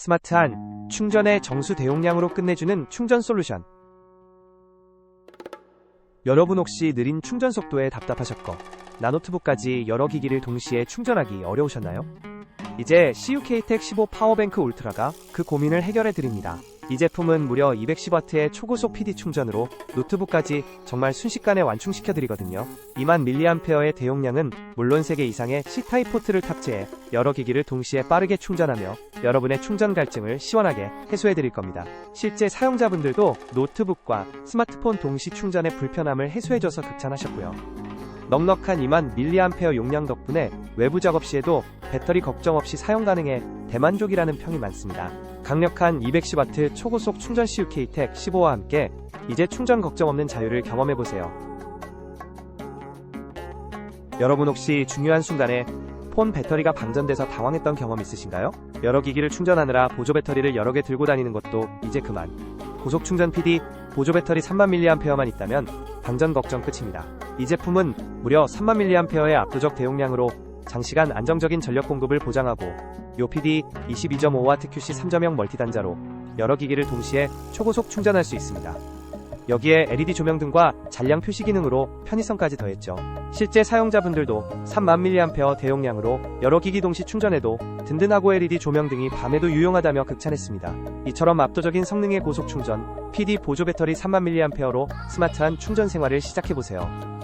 스마트한 충전의 정수 대용량으로 끝내주는 충전 솔루션. 여러분 혹시 느린 충전 속도에 답답하셨고 나노트북까지 여러 기기를 동시에 충전하기 어려우셨나요? 이제 CUK-텍 15 파워뱅크 울트라가 그 고민을 해결해 드립니다. 이 제품은 무려 210W의 초고속 PD 충전으로 노트북까지 정말 순식간에 완충시켜 드리거든요. 2만 mAh의 대용량은 물론 3개 이상의 C타입 포트를 탑재해 여러 기기를 동시에 빠르게 충전하며 여러분의 충전 갈증을 시원하게 해소해 드릴 겁니다. 실제 사용자분들도 노트북과 스마트폰 동시 충전의 불편함을 해소해줘서 극찬하셨고요. 넉넉한 2만 mAh 용량 덕분에 외부 작업 시에도 배터리 걱정 없이 사용 가능해 대만족이라는 평이 많습니다. 강력한 210W 초고속 충전 CUK-텍 15와 함께 이제 충전 걱정 없는 자유를 경험해보세요. 여러분 혹시 중요한 순간에 폰 배터리가 방전돼서 당황했던 경험 있으신가요? 여러 기기를 충전하느라 보조 배터리를 여러 개 들고 다니는 것도 이제 그만. 고속 충전 PD 보조 배터리 3만 mAh만 있다면 방전 걱정 끝입니다. 이 제품은 무려 3만 mAh의 압도적 대용량으로 장시간 안정적인 전력 공급을 보장하고 요 PD 22.5W QC 3.0 멀티단자로 여러 기기를 동시에 초고속 충전할 수 있습니다. 여기에 LED 조명 등과 잔량 표시 기능으로 편의성까지 더했죠. 실제 사용자분들도 3만 mAh 대용량으로 여러 기기 동시 충전해도 든든하고 LED 조명 등이 밤에도 유용하다며 극찬했습니다. 이처럼 압도적인 성능의 고속 충전, PD 보조 배터리 3만 mAh로 스마트한 충전 생활을 시작해보세요.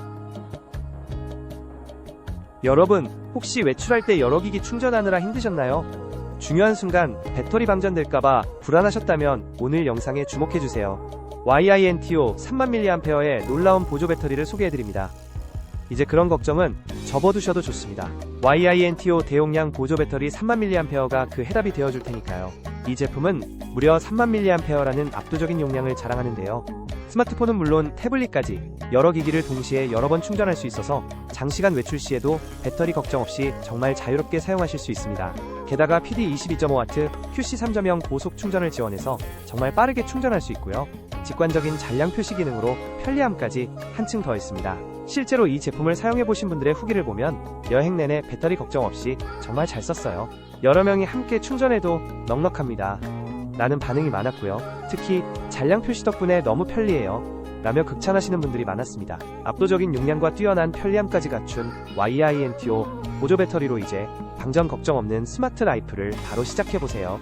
여러분, 혹시 외출할 때 여러 기기 충전하느라 힘드셨나요? 중요한 순간 배터리 방전될까봐 불안하셨다면 오늘 영상에 주목해주세요. YINTO 3만 mAh의 놀라운 보조 배터리를 소개해드립니다. 이제 그런 걱정은 접어두셔도 좋습니다. YINTO 대용량 보조 배터리 3만 mAh가 그 해답이 되어줄 테니까요. 이 제품은 무려 3만 mAh라는 압도적인 용량을 자랑하는데요. 스마트폰은 물론 태블릿까지 여러 기기를 동시에 여러 번 충전할 수 있어서 장시간 외출 시에도 배터리 걱정 없이 정말 자유롭게 사용하실 수 있습니다. 게다가 PD 22.5W, QC 3.0 고속 충전을 지원해서 정말 빠르게 충전할 수 있고요. 직관적인 잔량 표시 기능으로 편리함까지 한층 더했습니다. 실제로 이 제품을 사용해보신 분들의 후기를 보면 여행 내내 배터리 걱정 없이 정말 잘 썼어요. 여러 명이 함께 충전해도 넉넉합니다. 라는 반응이 많았고요. 특히 잔량 표시 덕분에 너무 편리해요. 라며 극찬하시는 분들이 많았습니다. 압도적인 용량과 뛰어난 편리함까지 갖춘 YINTO 보조 배터리로 이제 방전 걱정 없는 스마트 라이프를 바로 시작해보세요.